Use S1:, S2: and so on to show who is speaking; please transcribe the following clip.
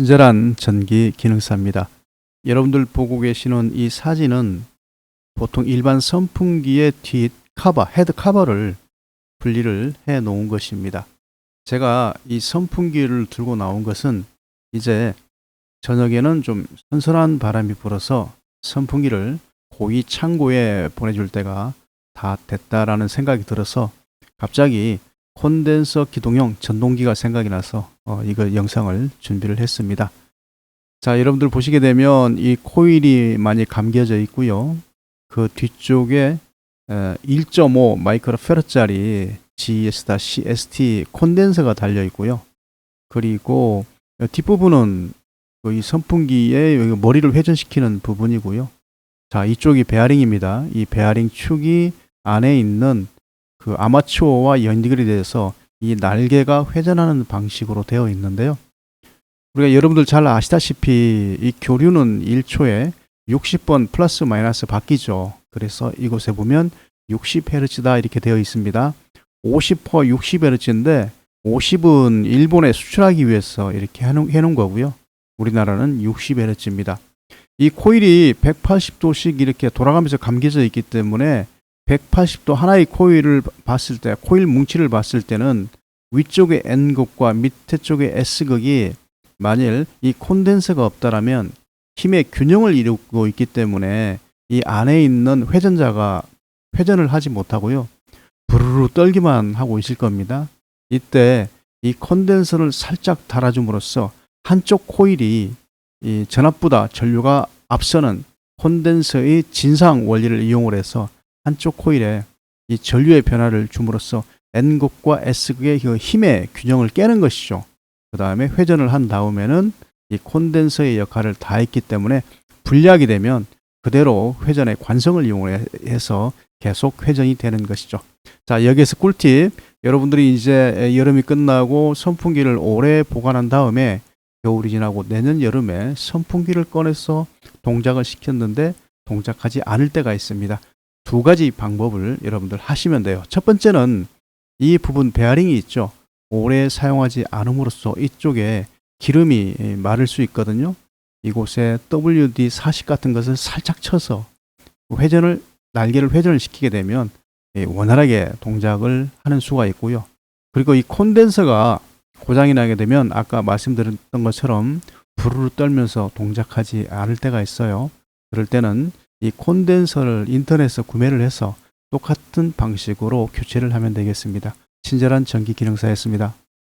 S1: 친절한 전기 기능사입니다. 여러분들 보고 계시는 이 사진은 보통 일반 선풍기의 뒷 커버, 헤드 커버를 분리를 해 놓은 것입니다. 제가 이 선풍기를 들고 나온 것은 이제 저녁에는 좀 선선한 바람이 불어서 선풍기를 고기 창고에 보내줄 때가 다 됐다라는 생각이 들어서 갑자기 콘덴서 기동형 전동기가 생각이 나서 어, 이거 영상을 준비를 했습니다. 자, 여러분들 보시게 되면 이 코일이 많이 감겨져 있고요. 그 뒤쪽에 1.5 마이크로 페르짜리 GS-CST 콘덴서가 달려 있고요. 그리고 뒷부분은 그이 선풍기의 여기 머리를 회전시키는 부분이고요. 자, 이쪽이 베어링입니다. 이 베어링 축이 안에 있는 그 아마추어와 연결이 돼서 이 날개가 회전하는 방식으로 되어 있는데요. 우리가 여러분들 잘 아시다시피 이 교류는 1초에 60번 플러스 마이너스 바뀌죠. 그래서 이곳에 보면 60Hz다 이렇게 되어 있습니다. 50퍼 60Hz인데 50은 일본에 수출하기 위해서 이렇게 해놓은, 거고요. 우리나라는 60Hz입니다. 이 코일이 180도씩 이렇게 돌아가면서 감겨져 있기 때문에 180도 하나의 코일을 봤을 때, 코일 뭉치를 봤을 때는 위쪽의 N극과 밑에 쪽의 S극이 만일 이 콘덴서가 없다라면 힘의 균형을 이루고 있기 때문에 이 안에 있는 회전자가 회전을 하지 못하고요. 부르르 떨기만 하고 있을 겁니다. 이때 이 콘덴서를 살짝 달아줌으로써 한쪽 코일이 이 전압보다 전류가 앞서는 콘덴서의 진상 원리를 이용을 해서 한쪽 코일에 이 전류의 변화를 줌으로써 N극과 S극의 그 힘의 균형을 깨는 것이죠. 그 다음에 회전을 한 다음에는 이 콘덴서의 역할을 다했기 때문에 분리하게 되면 그대로 회전의 관성을 이용해서 계속 회전이 되는 것이죠. 자, 여기에서 꿀팁. 여러분들이 이제 여름이 끝나고 선풍기를 오래 보관한 다음에 겨울이 지나고 내년 여름에 선풍기를 꺼내서 동작을 시켰는데 동작하지 않을 때가 있습니다. 두 가지 방법을 여러분들 하시면 돼요. 첫 번째는 이 부분 베어링이 있죠. 오래 사용하지 않음으로써 이쪽에 기름이 마를 수 있거든요. 이곳에 WD-40 같은 것을 살짝 쳐서 회전을 날개를 회전을 시키게 되면 예, 원활하게 동작을 하는 수가 있고요. 그리고 이 콘덴서가 고장이 나게 되면 아까 말씀드렸던 것처럼 부르르 떨면서 동작하지 않을 때가 있어요. 그럴 때는 이 콘덴서를 인터넷에서 구매를 해서 똑같은 방식으로 교체를 하면 되겠습니다. 친절한 전기 기능사였습니다.